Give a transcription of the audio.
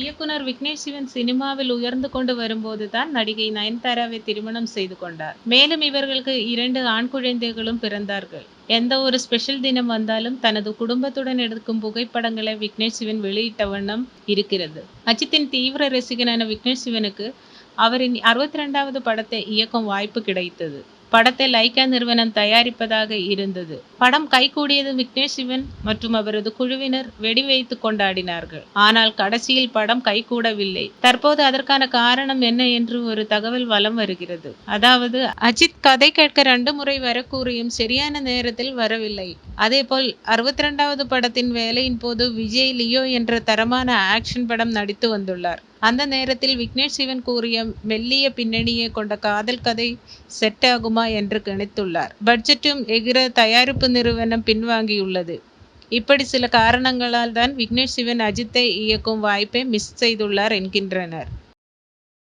இயக்குனர் விக்னேஷ் சிவன் சினிமாவில் உயர்ந்து கொண்டு வரும்போது தான் நடிகை நயன்தாராவை திருமணம் செய்து கொண்டார். மேலும் இவர்களுக்கு இரண்டு ஆண் குழந்தைகளும் பிறந்தார்கள். எந்த ஒரு ஸ்பெஷல் தினம் வந்தாலும் தனது குடும்பத்துடன் எடுக்கும் புகைப்படங்களை விக்னேஷ் சிவன் வெளியிட்ட வண்ணம் இருக்கிறது. அஜித்தின் தீவிர ரசிகனான விக்னேஷ் சிவனுக்கு அவரின் அறுபத்தி ரெண்டாவது படத்தை இயக்கும் வாய்ப்பு கிடைத்தது. படத்தை லைக்கா நிறுவனம் தயாரிப்பதாக இருந்தது. படம் கைகூடியது விக்னேஷ் சிவன் மற்றும் அவரது குழுவினர் வெடிவைத்து கொண்டாடினார்கள். ஆனால் கடைசியில் படம் கைகூடவில்லை. தற்போது அதற்கான காரணம் என்ன என்று ஒரு தகவல் வலம் வருகிறது. அதாவது அஜித் கதை கேட்க ரெண்டு முறை வர கூறியும் சரியான நேரத்தில் வரவில்லை. அதேபோல் அறுபத்தி ரெண்டாவது படத்தின் வேலையின் போது விஜய் லியோ என்ற தரமான ஆக்ஷன் படம் நடித்து வந்துள்ளார். அந்த நேரத்தில் விக்னேஷ் சிவன் கூறிய மெல்லிய பின்னணியை கொண்ட காதல் கதை செட் ஆகுமா என்று கணித்துள்ளார். பட்ஜெட்டும் எகிர தயாரிப்பு நிறுவனம் பின்வாங்கியுள்ளது. இப்படி சில காரணங்களால் தான் விக்னேஷ் சிவன் அஜித்தை இயக்கும் வாய்ப்பை மிஸ் செய்துள்ளார் என்கின்றனர்.